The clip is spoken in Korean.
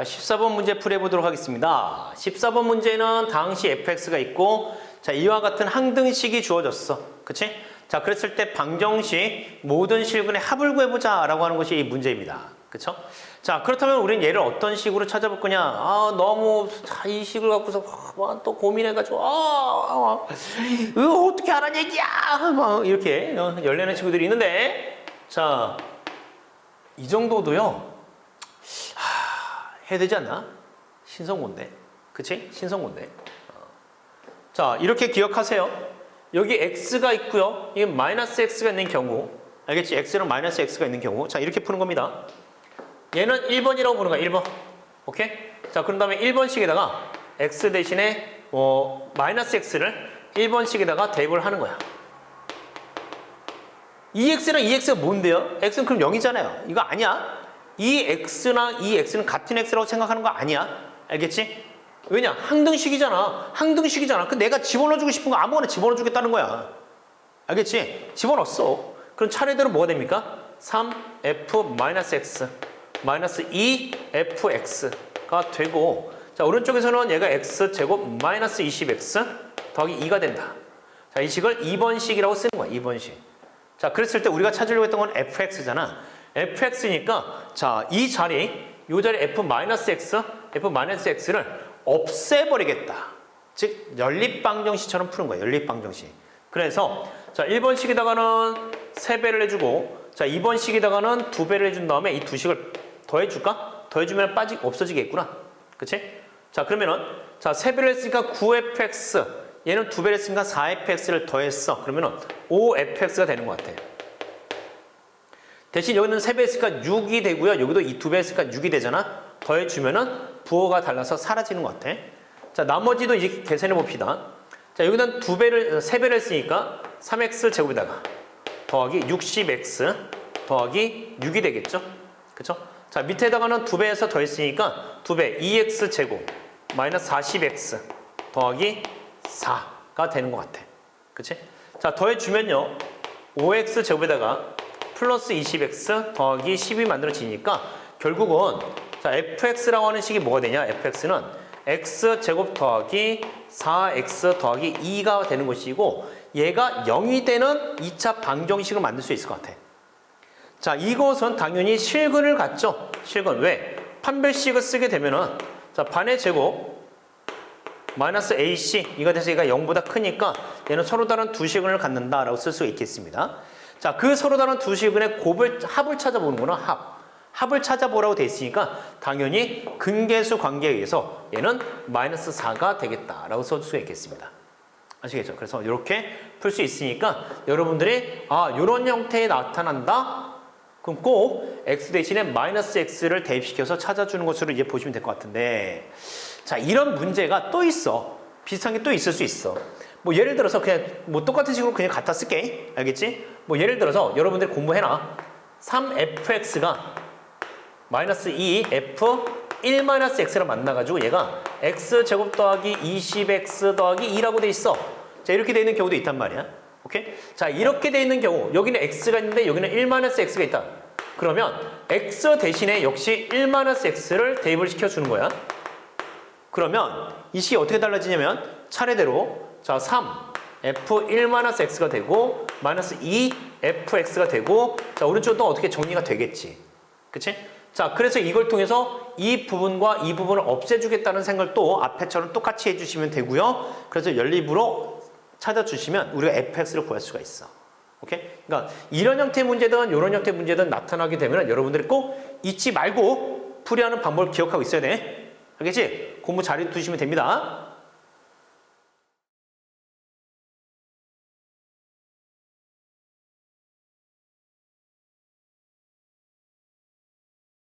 자, 14번 문제 풀어보도록 하겠습니다. 14번 문제는 당시 fx가 있고, 자, 이와 같은 항등식이 주어졌어. 그치? 자, 그랬을 때 방정식 모든 실근의 합을 구해보자 라고 하는 것이 이 문제입니다. 그쵸? 자, 그렇다면 우리는 얘를 어떤 식으로 찾아볼 거냐? 아, 너무, 자, 이 식을 갖고서 막 또 고민해가지고, 아, 아, 아, 어떻게 하라는 얘기야? 막 이렇게 어, 열내는 친구들이 있는데, 자, 이 정도도요, 해야 되지 않나? 신성고인데. 그치? 신성고인데. 어. 자, 이렇게 기억하세요. 여기 x가 있고요. 이게 마이너스 x가 있는 경우. 알겠지? x는 마이너스 x가 있는 경우. 자, 이렇게 푸는 겁니다. 얘는 1번이라고 보는 거야. 1번. 오케이? 자, 그런 다음에 1번씩에다가 x 대신에 어, 마이너스 x를 1번씩에다가 대입을 하는 거야. 2x랑 2x가 뭔데요? x는 그럼 0이잖아요. 이거 아니야. 이 x랑 이 x는 같은 x라고 생각하는 거 아니야. 알겠지? 왜냐? 항등식이잖아. 항등식이잖아. 그 내가 집어넣어주고 싶은 거 아무거나 집어넣어주겠다는 거야. 알겠지? 집어넣었어. 그럼 차례대로 뭐가 됩니까? 3f-x 마이너스 2fx가 되고 자 오른쪽에서는 얘가 x제곱 마이너스 20x 더하기 2가 된다. 자, 이 식을 2번식이라고 쓰는 거야. 2번식. 자, 그랬을 때 우리가 찾으려고 했던 건 fx잖아. Fx니까 자, 이 자리, 이 자리 f-x, f-x를 없애버리겠다. 즉, 연립방정식처럼 푸는 거야. 연립방정식. 그래서 자, 1번 식에다가는 3배를 해주고 자, 2번 식에다가는 2배를 해준 다음에 이 두 식을 더해줄까? 더해주면 빠지, 없어지겠구나. 그치? 자, 그러면은 자, 3배를 했으니까 9fx 얘는 2배를 했으니까 4fx를 더했어. 그러면은 5fx가 되는 것 같아. 대신 여기는 3배 했으니까 6이 되고요. 여기도 이 2배 했으니까 6이 되잖아. 더해주면은 부호가 달라서 사라지는 것 같아. 자, 나머지도 이제 계산해 봅시다. 자, 여기는 2배를, 3배를 했으니까 3x 제곱에다가 더하기 60x 더하기 6이 되겠죠? 그쵸? 자, 밑에다가는 2배에서 더했으니까 2배 2x 제곱 마이너스 40x 더하기 4가 되는 것 같아. 그치? 자, 더해주면요. 5x 제곱에다가 플러스 20x 더하기 10이 만들어지니까 결국은 자, fx라고 하는 식이 뭐가 되냐? fx는 x 제곱 더하기 4x 더하기 2가 되는 것이고 얘가 0이 되는 2차 방정식을 만들 수 있을 것 같아. 자, 이것은 당연히 실근을 갖죠. 실근. 왜? 판별식을 쓰게 되면은 자, 반의 제곱 마이너스 AC 이거 돼서 얘가 0보다 크니까 얘는 서로 다른 두 시근을 갖는다라고 쓸 수 있겠습니다. 자, 그 서로 다른 두 시근의 곱을 합을 찾아보는구나. 합. 합을 찾아보라고 돼 있으니까 당연히 근계수 관계에 의해서 얘는 마이너스 4가 되겠다라고 써줄 수가 있겠습니다. 아시겠죠? 그래서 이렇게 풀 수 있으니까 여러분들이 아 이런 형태에 나타난다. 그럼 꼭 x 대신에 마이너스 x를 대입시켜서 찾아주는 것으로 이제 보시면 될 것 같은데 자 이런 문제가 또 있어. 비슷한 게 또 있을 수 있어. 뭐 예를 들어서 그냥 뭐 똑같은 식으로 그냥 갖다 쓸게. 알겠지? 뭐 예를 들어서 여러분들이 공부해놔. 3fx가 마이너스 2 f 1 마이너스 x를 만나가지고 얘가 x 제곱 더하기 20x 더하기 2라고 돼 있어. 자 이렇게 돼 있는 경우도 있단 말이야. 오케이? 자 이렇게 돼 있는 경우 여기는 x가 있는데 여기는 1 마이너스 x가 있다. 그러면 x 대신에 역시 1 마이너스 x를 대입을 시켜주는 거야. 그러면 이 식이 어떻게 달라지냐면 차례대로 자 3 f1 마이너스 x가 되고 마이너스 2 fx가 되고 자 오른쪽도 어떻게 정리가 되겠지. 그치? 자, 그래서 이걸 통해서 이 부분과 이 부분을 없애주겠다는 생각을 또 앞에처럼 똑같이 해주시면 되고요. 그래서 연립으로 찾아주시면 우리가 fx를 구할 수가 있어. 오케이? 그러니까 이런 형태의 문제든 이런 형태의 문제든 나타나게 되면 여러분들이 꼭 잊지 말고 풀이하는 방법을 기억하고 있어야 돼. 알겠지? 공부 잘 해두시면 됩니다.